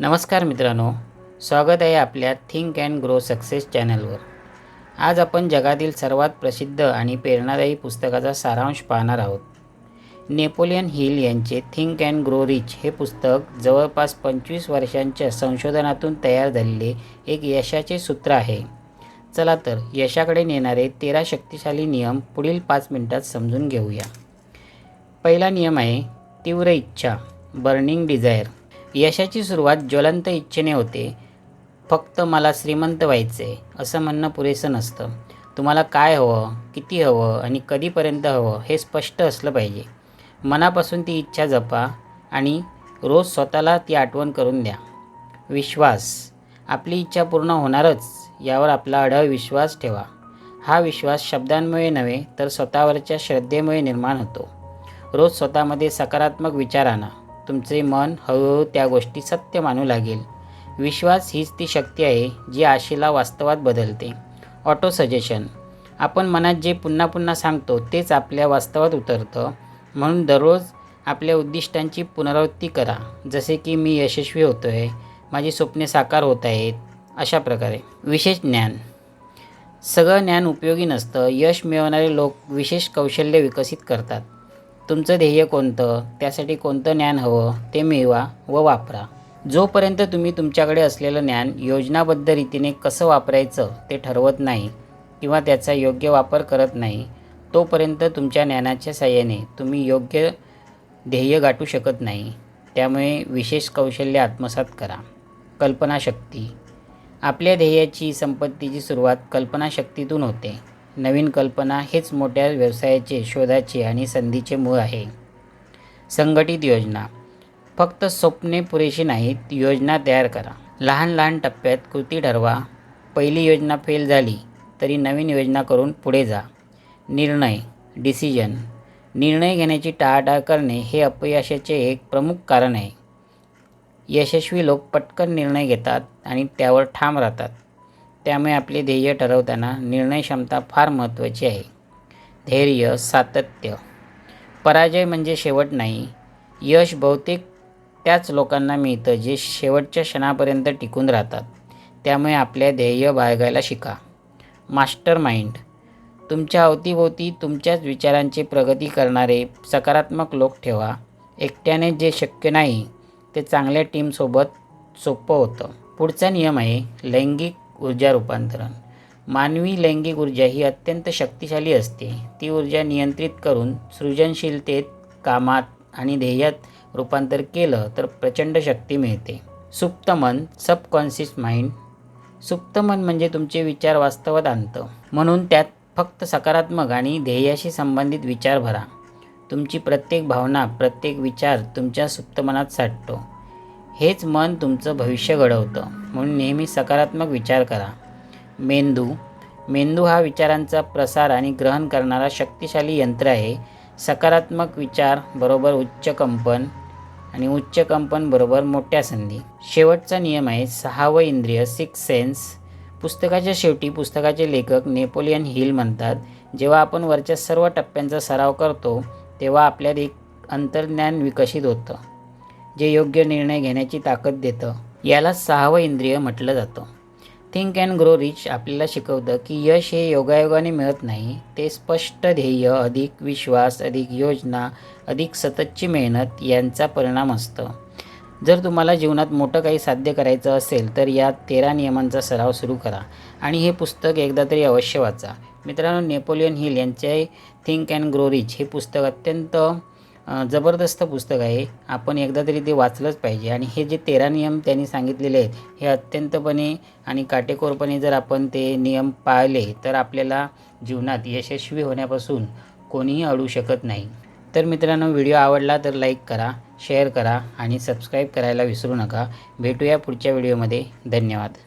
नमस्कार मित्रांनो स्वागत आहे आपल्या थिंक अँड ग्रो सक्सेस चॅनलवर आज आपण जगातील सर्वात प्रसिद्ध आणि प्रेरणादायी पुस्तकाचा सारांश पाहणार आहोत. नेपोलियन हिल यांचे थिंक अँड ग्रो रिच हे पुस्तक जवळपास पंचवीस वर्षांच्या संशोधनातून तयार झालेले एक यशाचे सूत्र आहे. चला तर यशाकडे नेणारे तेरा शक्तिशाली नियम पुढील पाच मिनिटात समजून घेऊया. पहिला नियम आहे तीव्र इच्छा बर्निंग डिझायर यशाची सुरुवात ज्वलंत इच्छेने होते. फक्त मला श्रीमंत व्हायचे असं म्हणणं पुरेसं नसतं. तुम्हाला काय हवं किती हवं आणि कधीपर्यंत हवं हे स्पष्ट असलं पाहिजे. मनापासून ती इच्छा जपा आणि रोज स्वतःला ती आठवण करून द्या. विश्वास. आपली इच्छा पूर्ण होणारच यावर आपला अढळ विश्वास ठेवा. हा विश्वास शब्दांमुळे नव्हे तर स्वतःवरच्या श्रद्धेमुळे निर्माण होतो. रोज स्वतःमध्ये सकारात्मक विचार आणा. तुमचे मन हळूहळू त्या गोष्टी सत्य मानू लागेल. विश्वास हीच ती शक्ती आहे जी आशेला वास्तवात बदलते. Autosuggestion. आपण मनात जे पुन्हा पुन्हा सांगतो तेच आपल्या वास्तवात उतरतं. म्हणून दररोज आपल्या उद्दिष्टांची पुनरावृत्ती करा. जसे की मी यशस्वी होतो आहे माझी स्वप्ने साकार होत आहेत अशा प्रकारे. विशेष ज्ञान. सगळं ज्ञान उपयोगी नसतं. यश मिळवणारे लोक विशेष कौशल्य विकसित करतात. तुमचं ध्येय कोणतं? त्यासाठी कोणतं ज्ञान हवं? ते मिळवा व वापरा. जोपर्यंत तुम्ही तुमच्याकडे असलेलं ज्ञान योजनाबद्ध रीतीने कसं वापरायचं ते ठरवत नाही किंवा त्याचा योग्य वापर करत नाही तोपर्यंत तुमच्या ज्ञानाच्या साह्याने तुम्ही योग्य ध्येय गाठू शकत नाही. त्यामुळे विशेष कौशल्य आत्मसात करा. कल्पनाशक्ती. आपल्या ध्येयाची संपत्तीची सुरुवात कल्पनाशक्तीतून होते. नवीन कल्पना हेच मोठ्या व्यवसायाचे शोधाचे आणि संधीचे मूळ आहे. संघटित योजना. फक्त स्वप्ने पुरेशी नाहीत योजना तयार करा. लहान लहान टप्प्यात कृती ठरवा. पहिली योजना फेल झाली तरी नवीन योजना करून पुढे जा. निर्णय डिसिजन निर्णय घेण्याची टाळाटाळ करणे हे अपयशाचे एक प्रमुख कारण आहे. यशस्वी लोक पटकन निर्णय घेतात आणि त्यावर ठाम राहतात. त्यामुळे आपले ध्येय ठरवताना निर्णय क्षमता फार महत्त्वाची आहे. धैर्य सातत्य. पराजय म्हणजे शेवट नाही. यश बहुतेक त्याच लोकांना मिळतं जे शेवटच्या क्षणापर्यंत टिकून राहतात. त्यामुळे आपल्या ध्येय बाळगायला शिका. मास्टर माइंड तुमच्या अवतीभोवती तुमच्याच विचारांची प्रगती करणारे सकारात्मक लोक ठेवा. एकट्याने जे शक्य नाही ते चांगल्या टीमसोबत सोपं होतं. पुढचा नियम आहे लैंगिक ऊर्जा रूपांतरण. मानवी लैंगिक ऊर्जा ही अत्यंत शक्तिशाली असते. ती ऊर्जा नियंत्रित करून सृजनशीलतेत कामात आणि ध्येयात रूपांतर केलं तर प्रचंड शक्ती मिळते. सुप्त मन सबकॉन्शियस माइंड सुप्त मन म्हणजे तुमचे विचार वास्तवात आणतं. म्हणून त्यात फक्त सकारात्मक आणि ध्येयाशी संबंधित विचार भरा. तुमची प्रत्येक भावना प्रत्येक विचार तुमच्या सुप्त मनात साठतो. हेच मन तुमचं भविष्य घडवतं. म्हणून नेहमी सकारात्मक विचार करा. मेंदू. मेंदू हा विचारांचा प्रसार आणि ग्रहण करणारा शक्तिशाली यंत्र आहे. सकारात्मक विचार बरोबर उच्च कंपन आणि उच्च कंपन बरोबर मोठ्या संधी. शेवटचा नियम आहे सहावं इंद्रिय सिक्स सेन्स पुस्तकाच्या शेवटी पुस्तकाचे लेखक नेपोलियन हिल म्हणतात जेव्हा आपण वरच्या सर्व टप्प्यांचा सराव करतो तेव्हा आपल्यात एक अंतर्ज्ञान विकसित होतं. जे योग्य निर्णय घेण्याची ताकद देतं याला सहावं इंद्रिय म्हटलं जातं. थिंक अँड ग्रो रिच आपल्याला शिकवतं की यश हे योगायोगाने मिळत नाही ते स्पष्ट ध्येय अधिक विश्वास अधिक योजना अधिक सततची मेहनत यांचा परिणाम असतं. जर तुम्हाला जीवनात मोठं काही साध्य करायचं असेल तर या तेरा नियमांचा सराव सुरू करा आणि हे पुस्तक एकदा तरी अवश्य वाचा. मित्रांनो नेपोलियन हिल यांचे थिंक अँड ग्रो रिच हे पुस्तक अत्यंत जबरदस्त पुस्तक आहे. आपण एकदा तरी ते वाचलंच पाहिजे. आणि हे जे तेरा नियम त्यांनी सांगितलेले आहेत हे अत्यंतपणे आणि काटेकोरपणे जर आपण ते नियम पाळले तर आपल्याला जीवनात यशस्वी होण्यापासून कोणीही अडू शकत नाही. तर मित्रांनो व्हिडिओ आवडला तर लाईक करा शेअर करा आणि सबस्क्राईब करायला विसरू नका. भेटूया पुढच्या व्हिडिओमध्ये. धन्यवाद.